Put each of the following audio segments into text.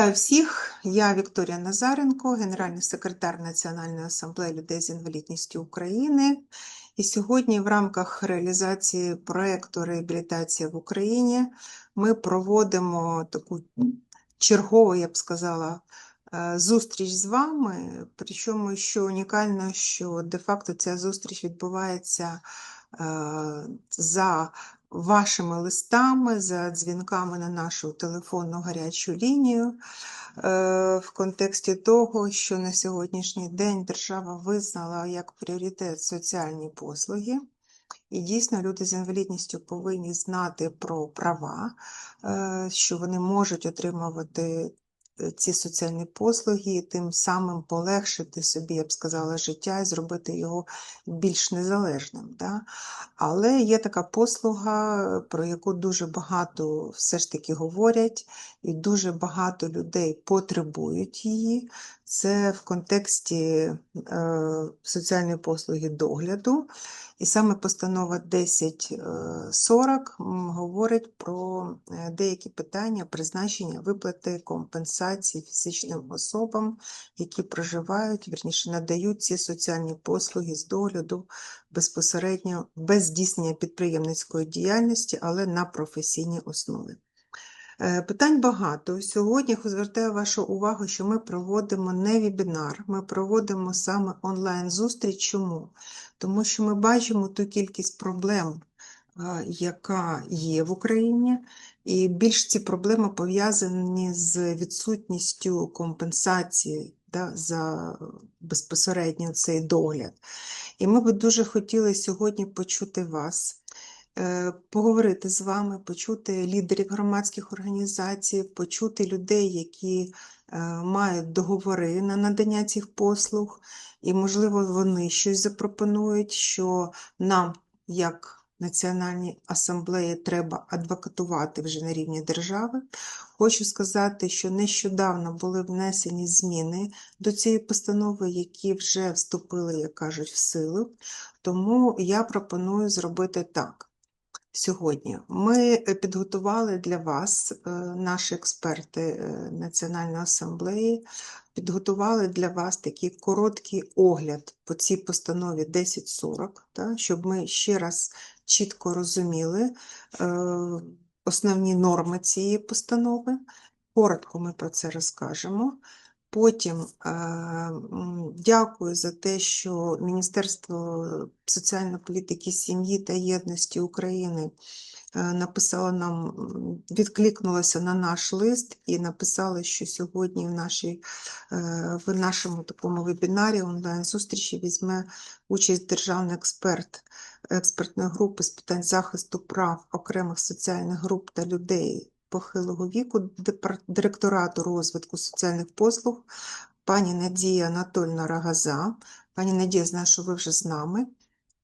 Вітаю всіх, я Вікторія Назаренко, генеральний секретар Національної асамблеї людей з інвалідністю України. І сьогодні, в рамках реалізації проєкту реабілітація в Україні, ми проводимо таку чергову, я б сказала, е, зустріч з вами. Причому, що унікально, що де-факто ця зустріч відбувається е, за вашими листами, за дзвінками на нашу телефонну гарячу лінію е, в контексті того, що на сьогоднішній день держава визнала як пріоритет соціальні послуги. І дійсно люди з інвалідністю повинні знати про права, е, що вони можуть отримувати ці соціальні послуги, і тим самим полегшити собі, я б сказала, життя і зробити його більш незалежним. Да? Але є така послуга, про яку дуже багато все ж таки говорять, і дуже багато людей потребують її. Це в контексті е, соціальної послуги догляду. І саме постанова 1040 говорить про е, деякі питання призначення виплати компенсації фізичним особам, які проживають, вірніше надають ці соціальні послуги з догляду безпосередньо без здійснення підприємницької діяльності, але на професійній основі. Е, Питань багато. Сьогодні звертаю вашу увагу, що ми проводимо не вебінар, ми проводимо саме онлайн-зустріч. Чому? Тому що ми бачимо ту кількість проблем, е, яка є в Україні, і більш ці проблеми пов'язані з відсутністю компенсації да, за безпосередньо цей догляд. І ми би дуже хотіли сьогодні почути вас. Е, поговорити з вами, почути лідерів громадських організацій, почути людей, які е, мають договори на надання цих послуг, і, можливо, вони щось запропонують, що нам, як Національній асамблеї, треба адвокатувати вже на рівні держави. Хочу сказати, що нещодавно були внесені зміни до цієї постанови, які вже вступили, як кажуть, в силу. Тому я пропоную зробити так. Сьогодні ми е, підготували для вас, е, наші експерти е, Національної асамблеї, підготували для вас такий короткий огляд по цій постанові 1040, та, щоб ми ще раз чітко розуміли основні норми цієї постанови. Коротко ми про це розкажемо. Потім дякую за те, що Міністерство соціальної політики, сім'ї та єдності України е, написало нам, відкликнулося на наш лист і написало, що сьогодні в, нашій, е, в нашому такому вебінарі онлайн-зустрічі візьме участь державний експерт експертної групи з питань захисту прав окремих соціальних груп та людей похилого віку директорату розвитку соціальних послуг, пані Надія Анатольна Рагаза. Пані Надія, знаю, що ви вже з нами.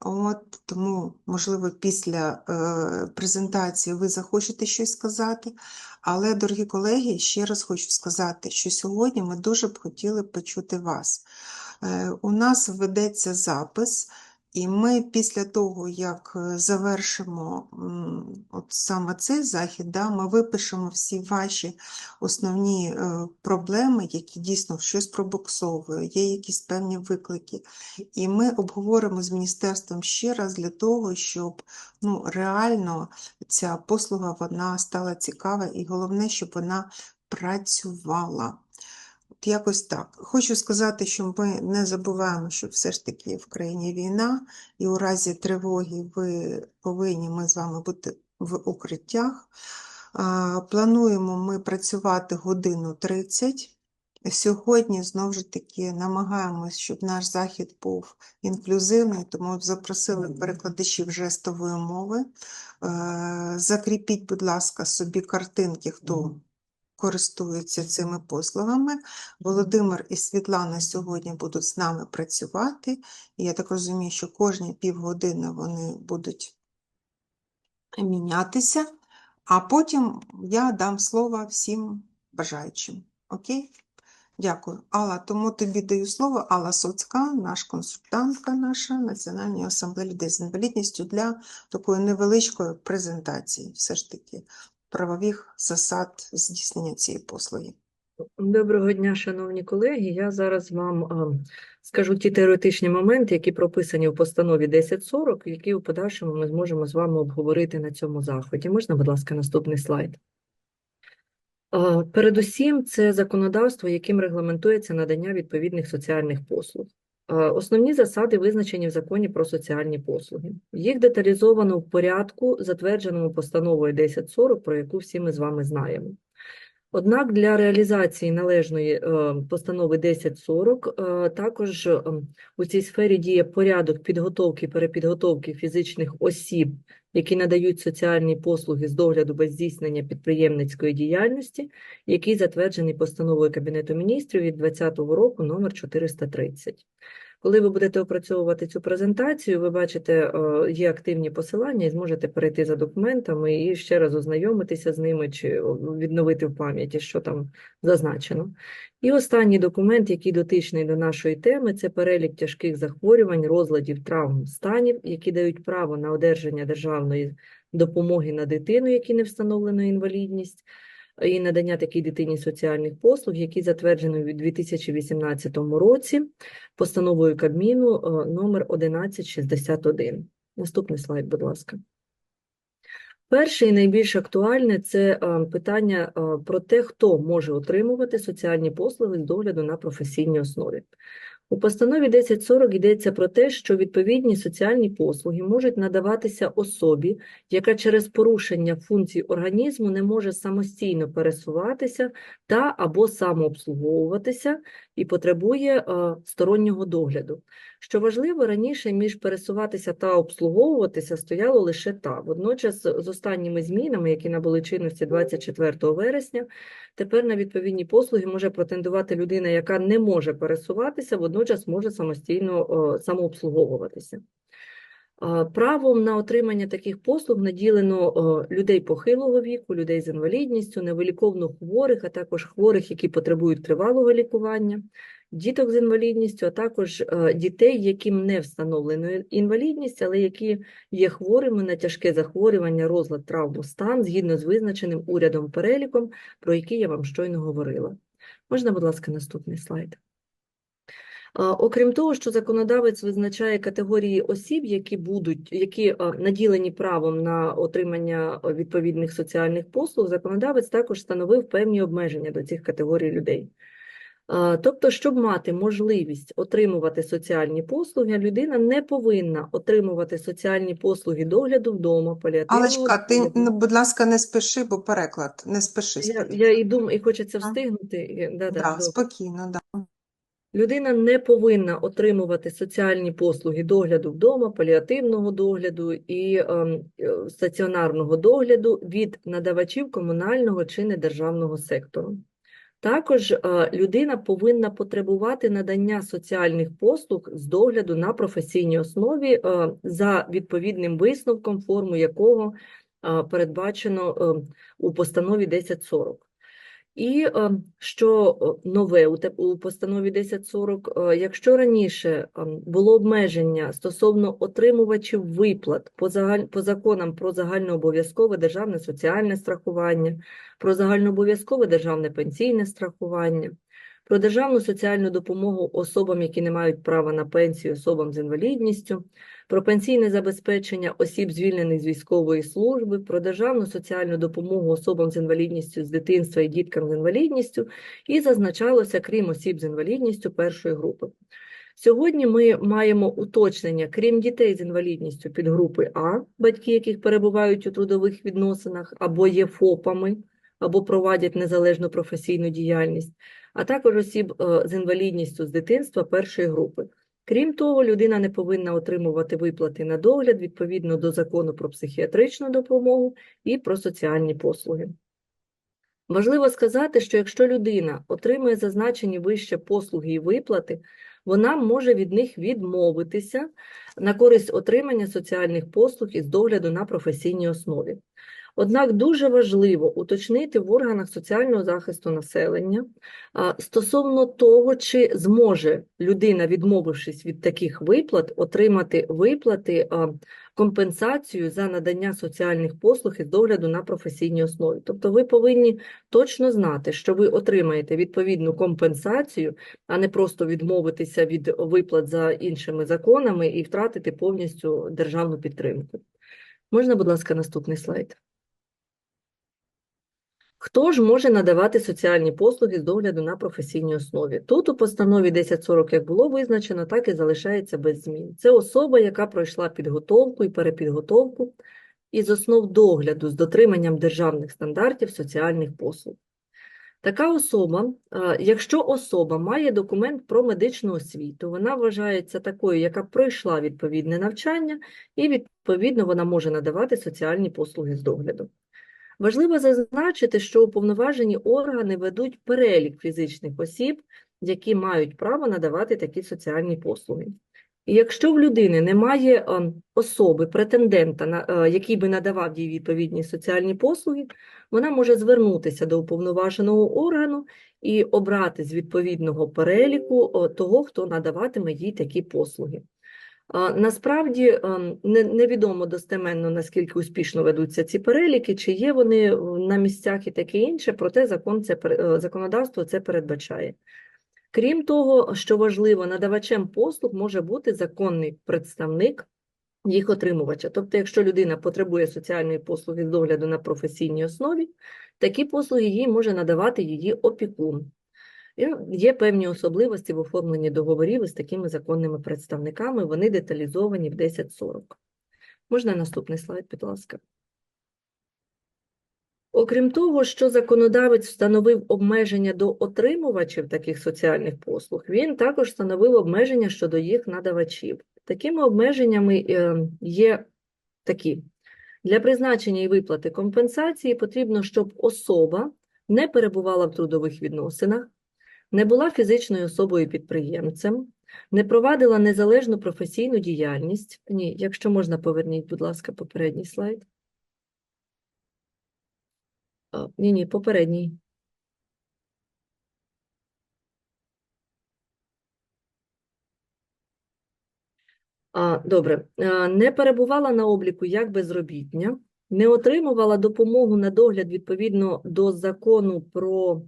От, Тому, можливо, після е, презентації ви захочете щось сказати. Але, дорогі колеги, ще раз хочу сказати, що сьогодні ми дуже б хотіли почути вас. Е, У нас ведеться запис. І ми після того, як е, завершимо от саме цей захід, да, ми випишемо всі ваші основні е, проблеми, які дійсно щось пробуксовують, є якісь певні виклики. І ми обговоримо з міністерством ще раз для того, щоб ну, реально ця послуга вона стала цікава, і головне, щоб вона працювала. Якось так. Хочу сказати, що ми не забуваємо, що все ж таки в країні війна, і у разі тривоги ви повинні ми з вами бути в укриттях. Плануємо ми працювати годину 30. Сьогодні, знову ж таки, намагаємось, щоб наш захід був інклюзивний, тому запросили перекладачів жестової мови. Е, закріпіть, будь ласка, собі картинки, хто користуються цими послугами. Володимир і Світлана сьогодні будуть з нами працювати. І я так розумію, що кожні півгодини вони будуть мінятися, а потім я дам слово всім бажаючим. Окей? Дякую. Алла, тому тобі даю слово Алла Соцька, наш консультантка наша Національної асамблеї людей з інвалідністю для такої невеличкої презентації. Все ж таки правових засад здійснення цієї послуги. Доброго дня, шановні колеги. Я зараз вам скажу ті теоретичні моменти, які прописані в постанові 1040, які у подальшому ми зможемо з вами обговорити на цьому заході. Можна, будь ласка, наступний слайд? Передусім, це законодавство, яким регламентується надання відповідних соціальних послуг. А, Основні засади визначені в законі про соціальні послуги. Їх деталізовано в порядку, затвердженому постановою 1040, про яку всі ми з вами знаємо. Однак для реалізації належної е, постанови 1040 е, також е, у цій сфері діє порядок підготовки перепідготовки фізичних осіб, які надають соціальні послуги з догляду без здійснення підприємницької діяльності, який затверджений постановою Кабінету міністрів від 2020 року номер 430. Коли ви будете опрацьовувати цю презентацію, ви бачите, е, є активні посилання і зможете перейти за документами і ще раз ознайомитися з ними чи відновити в пам'яті, що там зазначено. І останній документ, який дотичний до нашої теми, це перелік тяжких захворювань, розладів, травм, станів, які дають право на одержання державної допомоги на дитину, які не встановлено інвалідність, і надання такій дитині соціальних послуг, які затверджені у 2018 році постановою Кабміну е, номер 1161. Наступний слайд, будь ласка. Перше і найбільш актуальне це е, питання е, про те, хто може отримувати соціальні послуги з догляду на професійній основі. У постанові 1040 йдеться про те, що відповідні соціальні послуги можуть надаватися особі, яка через порушення функцій організму не може самостійно пересуватися та або самообслуговуватися і потребує е, стороннього догляду. Що важливо, раніше між пересуватися та обслуговуватися стояло лише та. Водночас, з останніми змінами, які набули чинності 24 вересня, тепер на відповідні послуги може претендувати людина, яка не може пересуватися, водночас може самостійно самообслуговуватися. Правом на отримання таких послуг наділено людей похилого віку, людей з інвалідністю, невиліковно хворих, а також хворих, які потребують тривалого лікування, діток з інвалідністю, а також е, дітей, яким не встановлено інвалідність, але які є хворими на тяжке захворювання, розлад, травму, стан, згідно з визначеним урядом переліком, про який я вам щойно говорила. Можна, будь ласка, наступний слайд. Окрім того, що законодавець визначає категорії осіб, які будуть, які наділені правом на отримання відповідних соціальних послуг, законодавець також встановив певні обмеження до цих категорій людей. Тобто, щоб мати можливість отримувати соціальні послуги, людина не повинна отримувати соціальні послуги догляду вдома, паліативного Алечка, ти, ну, будь ласка, не спіши, бо переклад. Не спіши. Я, я і думаю, і хочеться встигнути. Да, да, Да, спокійно, да. Людина не повинна отримувати соціальні послуги догляду вдома, паліативного догляду і ем, е, стаціонарного догляду від надавачів комунального чи недержавного сектору. Також е, людина повинна потребувати надання соціальних послуг з догляду на професійній основі е, за відповідним висновком, форму якого е, передбачено е, у постанові 1040. І е, що е, нове у, постанові 1040, е, якщо раніше було обмеження стосовно отримувачів виплат по, загаль, по законам про загальнообов'язкове державне соціальне страхування, про загальнообов'язкове державне пенсійне страхування, про державну соціальну допомогу особам, які не мають права на пенсію, особам з інвалідністю, про пенсійне забезпечення осіб, звільнених з військової служби, про державну соціальну допомогу особам з інвалідністю з дитинства і діткам з інвалідністю, і зазначалося, крім осіб з інвалідністю першої групи. Сьогодні ми маємо уточнення, крім дітей з інвалідністю підгрупи А, батьки яких перебувають у трудових відносинах або є ФОПами, або проводять незалежну професійну діяльність, а також осіб е, з інвалідністю з дитинства першої групи. Крім того, людина не повинна отримувати виплати на догляд відповідно до закону про психіатричну допомогу і про соціальні послуги. Важливо сказати, що якщо людина отримує зазначені вище послуги і виплати, вона може від них відмовитися на користь отримання соціальних послуг із догляду на професійній основі. Однак дуже важливо уточнити в органах соціального захисту населення стосовно того, чи зможе людина, відмовившись від таких виплат, отримати виплати компенсацію за надання соціальних послуг із догляду на професійній основі. Тобто ви повинні точно знати, що ви отримаєте відповідну компенсацію, а не просто відмовитися від виплат за іншими законами і втратити повністю державну підтримку. Можна, будь ласка, наступний слайд. Хто ж може надавати соціальні послуги з догляду на професійній основі? Тут у постанові 1040 як було визначено, так і залишається без змін. Це особа, яка пройшла підготовку і перепідготовку із основ догляду з дотриманням державних стандартів соціальних послуг. Така особа, е, якщо особа має документ про медичну освіту, вона вважається такою, яка пройшла відповідне навчання, і відповідно вона може надавати соціальні послуги з догляду. Важливо зазначити, що уповноважені органи ведуть перелік фізичних осіб, які мають право надавати такі соціальні послуги. І якщо в людини немає е, особи, претендента, е, який би надавав їй відповідні соціальні послуги, вона може звернутися до уповноваженого органу і обрати з відповідного переліку того, хто надаватиме їй такі послуги. Насправді ем, невідомо достеменно, наскільки успішно ведуться ці переліки, чи є вони е, на місцях і таке інше, проте закон це, е, законодавство це передбачає. Крім того, що важливо, надавачем послуг може бути законний представник їх отримувача. Тобто, якщо людина потребує соціальної послуги з догляду на професійній основі, такі послуги їй може надавати її опікун. Є певні особливості в оформленні договорів із такими законними представниками, вони деталізовані в 1040. Можна наступний слайд, будь ласка. Окрім того, що законодавець встановив обмеження до отримувачів таких соціальних послуг, він також встановив обмеження щодо їх надавачів. Такими обмеженнями е, є такі. Для призначення і виплати компенсації потрібно, щоб особа не перебувала в трудових відносинах, не була фізичною особою-підприємцем, не провадила незалежну професійну діяльність. Ні, якщо можна, поверніть, будь ласка, попередній слайд. Ні, ні, попередній. Добре, не перебувала на обліку як безробітня, не отримувала допомогу на догляд відповідно до закону про,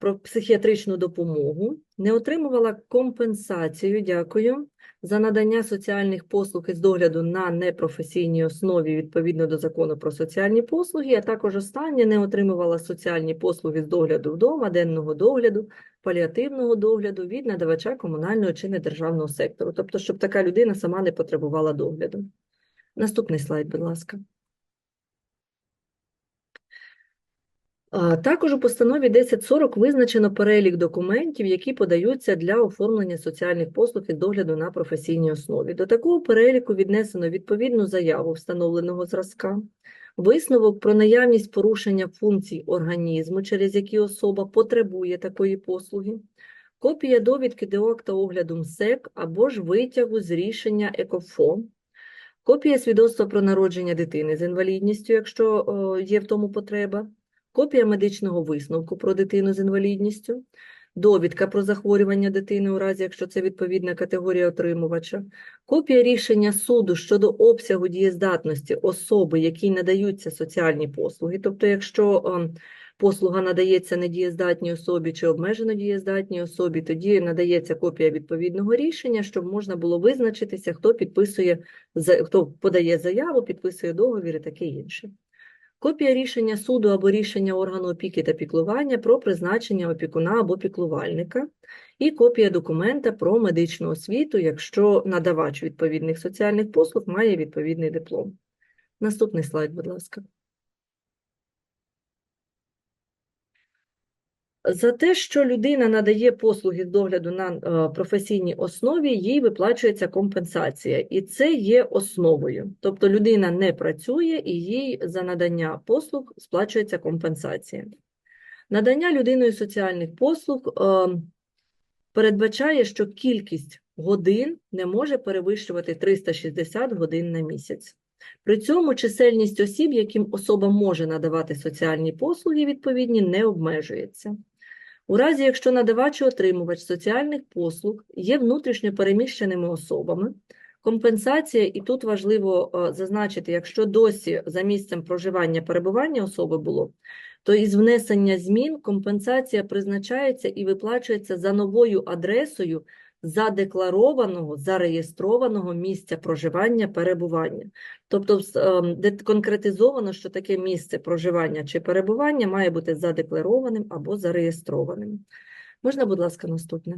про психіатричну допомогу, не отримувала компенсацію, дякую, за надання соціальних послуг із догляду на непрофесійній основі відповідно до закону про соціальні послуги, а також останнє не отримувала соціальні послуги з догляду вдома, денного догляду, паліативного догляду від надавача комунального чи недержавного сектору. Тобто, щоб така людина сама не потребувала догляду. Наступний слайд, будь ласка. Також у постанові 1040 визначено перелік документів, які подаються для оформлення соціальних послуг із догляду на професійній основі. До такого переліку віднесено відповідну заяву встановленого зразка, висновок про наявність порушення функцій організму, через які особа потребує такої послуги, копія довідки до акта огляду МСЕК або ж витягу з рішення ЕКОФО, копія свідоцтва про народження дитини з інвалідністю, якщо є в тому потреба, копія медичного висновку про дитину з інвалідністю, довідка про захворювання дитини у разі, якщо це відповідна категорія отримувача, копія рішення суду щодо обсягу дієздатності особи, якій надаються соціальні послуги. Тобто, якщо ем, послуга надається недієздатній особі чи обмежено дієздатній особі, тоді надається копія відповідного рішення, щоб можна було визначитися, хто підписує, хто подає заяву, підписує договір і таке інше. Копія рішення суду або рішення органу опіки та піклування про призначення опікуна або піклувальника і копія документа про медичну освіту, якщо надавач відповідних соціальних послуг має відповідний диплом. Наступний слайд, будь ласка. За те, що людина надає послуги з догляду на е, професійній основі, їй виплачується компенсація, і це є основою. Тобто людина не працює і їй за надання послуг сплачується компенсація. Надання людиною соціальних послуг е, передбачає, що кількість годин не може перевищувати 360 годин на місяць. При цьому чисельність осіб, яким особа може надавати соціальні послуги, відповідні, не обмежується. У разі, якщо надавач і отримувач соціальних послуг є внутрішньо переміщеними особами, Компенсація, і тут важливо е, зазначити, якщо досі за місцем проживання перебування особи було, то із внесення змін компенсація призначається і виплачується за новою адресою задекларованого, зареєстрованого місця проживання перебування. Тобто, ем, конкретизовано, що таке місце проживання чи перебування має бути задекларованим або зареєстрованим. Можна, будь ласка, наступне?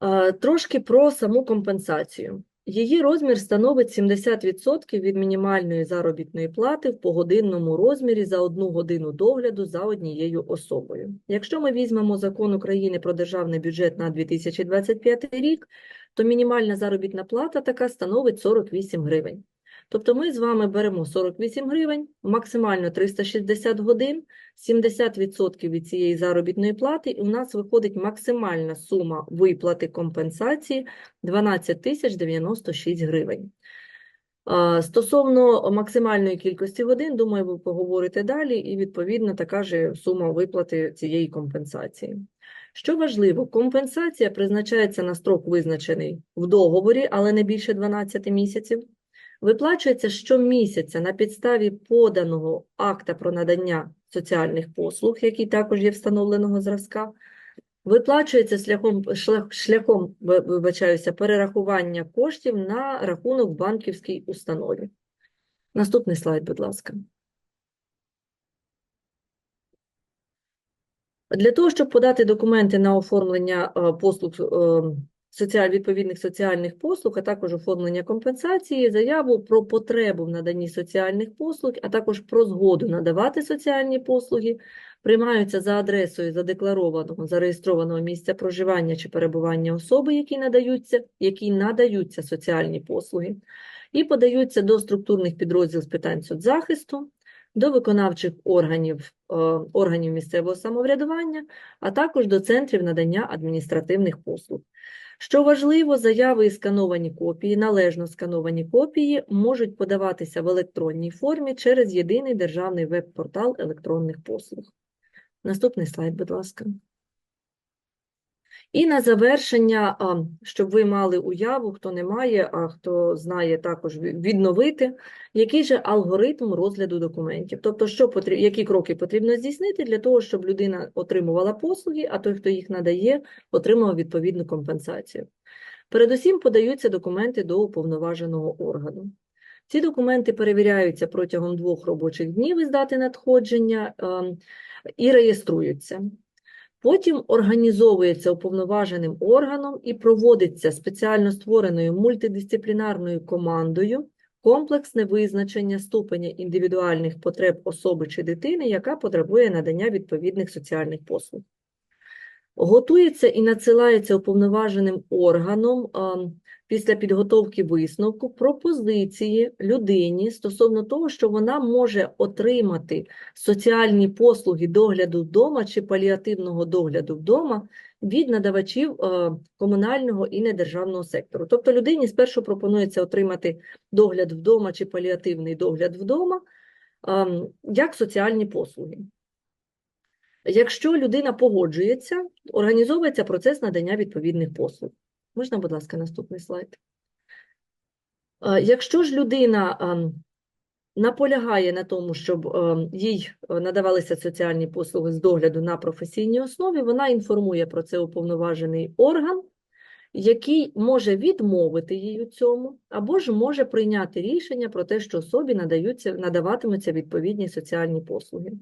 Е, Трошки про саму компенсацію. Її розмір становить 70% від мінімальної заробітної плати в погодинному розмірі за одну годину догляду за однією особою. Якщо ми візьмемо закон України про державний бюджет на 2025 рік, то мінімальна заробітна плата така становить 48 гривень. Тобто ми з вами беремо 48 гривень, максимально 360 годин, 70% від цієї заробітної плати, і у нас виходить максимальна сума виплати компенсації 12 тисяч 96 гривень. Стосовно максимальної кількості годин, думаю, ви поговорите далі, і відповідно така ж сума виплати цієї компенсації. Що важливо, компенсація призначається на строк визначений в договорі, але не більше 12 місяців. Виплачується щомісяця на підставі поданого акта про надання соціальних послуг, який також є встановленого зразка. Виплачується шляхом, шлях- шляхом вибачаюся, перерахування коштів на рахунок банківській установі. Наступний слайд, будь ласка. Для того, щоб подати документи на оформлення е, послуг е, соціаль, відповідних соціальних послуг, а також оформлення компенсації, заяву про потребу в наданні соціальних послуг, а також про згоду надавати соціальні послуги, приймаються за адресою задекларованого, зареєстрованого місця проживання чи перебування особи, які надаються, якій надаються соціальні послуги, і подаються до структурних підрозділів з питань соцзахисту, до виконавчих органів, е, органів місцевого самоврядування, а також до центрів надання адміністративних послуг. Що важливо, заяви і скановані копії, належно скановані копії можуть подаватися в електронній формі через єдиний державний веб-портал електронних послуг. Наступний слайд, будь ласка. І на завершення, щоб ви мали уяву, хто не має, а хто знає також відновити, який же алгоритм розгляду документів. Тобто, що потріб... які кроки потрібно здійснити для того, щоб людина отримувала послуги, а той, хто їх надає, отримав відповідну компенсацію. Передусім подаються документи до уповноваженого органу. Ці документи перевіряються протягом двох робочих днів із дати надходження ем, і реєструються. Потім організовується уповноваженим органом і проводиться спеціально створеною мультидисциплінарною командою комплексне визначення ступеня індивідуальних потреб особи чи дитини, яка потребує надання відповідних соціальних послуг. Готується і надсилається уповноваженим органом а, після підготовки висновку пропозиції людині стосовно того, що вона може отримати соціальні послуги догляду вдома чи паліативного догляду вдома від надавачів е, комунального і недержавного сектору. Тобто людині спершу пропонується отримати догляд вдома чи паліативний догляд вдома ем, як соціальні послуги. Якщо людина погоджується, організовується процес надання відповідних послуг. Можна, будь ласка, наступний слайд. Е, Якщо ж людина ем, наполягає на тому, щоб ем, їй е, надавалися соціальні послуги з догляду на професійній основі, вона інформує про це уповноважений орган, який може відмовити їй у цьому, або ж може прийняти рішення про те, що особі надаються, надаватимуться відповідні соціальні послуги.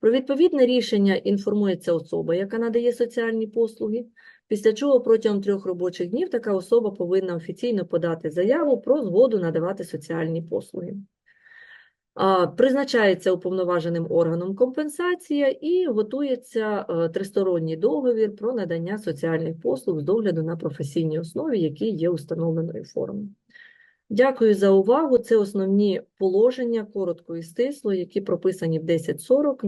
Про відповідне рішення інформується особа, яка надає соціальні послуги, після чого протягом трьох робочих днів така особа повинна офіційно подати заяву про згоду надавати соціальні послуги. Призначається уповноваженим органом компенсація і готується е, тристоронній договір про надання соціальних послуг з догляду на професійній основі, який є установленою формою. Дякую за увагу. Це основні положення, коротко і стисло, які прописані в 1040.